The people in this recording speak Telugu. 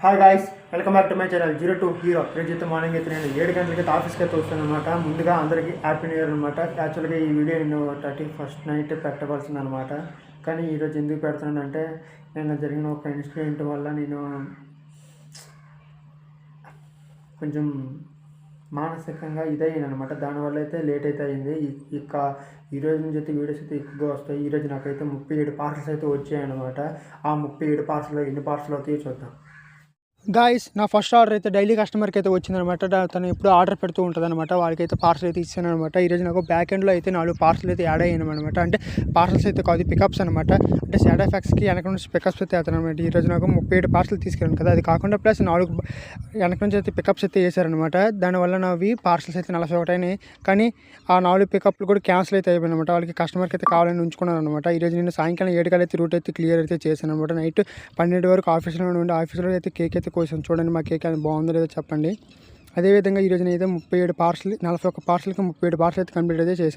Hi guys welcome back to my channel zero to hero రేపు మార్నింగ్ అయితే నేను ఏడు గంటలకి అయితే ఆఫీస్కి అయితే వస్తాను అనమాట ముందుగా అందరికీ హ్యాపీ న్యూ ఇయర్ అనమాట యాక్చువల్గా ఈ వీడియో నేను థర్టీ ఫస్ట్ నైట్ పెట్టవలసింది అనమాట కానీ ఈరోజు ఎందుకు పెడుతున్నానంటే నేను జరిగిన ఒక ఇన్సిడెంట్ వల్ల నేను కొంచెం మానసికంగా ఇదయ్యాను అనమాట దానివల్ల అయితే లేట్ అయితే అయింది. ఇక ఈ నుంచి అయితే వీడియోస్ అయితే ఎక్కువగా వస్తాయి. ఈరోజు నాకైతే ముప్పై ఏడు పార్సల్స్ అయితే వచ్చాయి అనమాట ఆ ముప్పై ఏడు పార్సల్ ఎన్ని పార్సల్ అవుతాయో చూద్దాం. గాయస్ నా ఫస్ట్ ఆర్డర్ అయితే డైలీ కస్టమర్కి అయితే వచ్చిందనమాట తను ఎప్పుడు ఆర్డర్ పెడుతూ ఉంటుంది అనమాట వాళ్ళకి అయితే పార్సల్ అయితే ఇచ్చాను అనమాట ఈరోజు నాకు బ్యాక్ ఎండ్లో అయితే నాలుగు పార్సల్ అయితే యాడ్ అయ్యాను అనమాట అంటే పార్సల్స్ అయితే కాదు పికప్స్ అనమాట అంటే సాడ్ ఎఫెక్ట్స్కి వెనక నుంచి పికప్స్ అయితే అవుతాను అనమాట ఈరోజు నాకు ముప్పై ఏడు పార్సల్ తీసుకెళ్ళాను కదా. అది కాకుండా ప్లస్ నాలుగు వెనక నుంచి అయితే పికప్స్ అయితే వేశారనమాట దానివల్ల నావి పార్సల్స్ అయితే నలభై ఒకటి అయినాయి. కానీ ఆ నాలుగు పికప్లు కూడా క్యాన్సిల్ అయితే అయిపోయాయి అనమాట వాళ్ళకి కస్టమర్కి అయితే కావాలని ఉంచుకున్నాను అనమాట ఈరోజు నేను సాయంకాలం ఏడు రూట్ అయితే క్లియర్ అయితే చేశాను అనమాట నైట్ పన్నెండు వరకు ఆఫీస్లో ఉండి ఆఫీస్లో అయితే కేక్ అయితే కోసాను చూడండి మా కేక్ అని బాగుందో లేదో చెప్పండి. అదేవిధంగా ఈరోజు నేను అయితే ముప్పై ఏడు పార్సల్ నలభై ఒక్క పార్సల్కి ముప్పై ఏడు పార్సల్ అయితే కంప్లీట్ అయితే చేశాను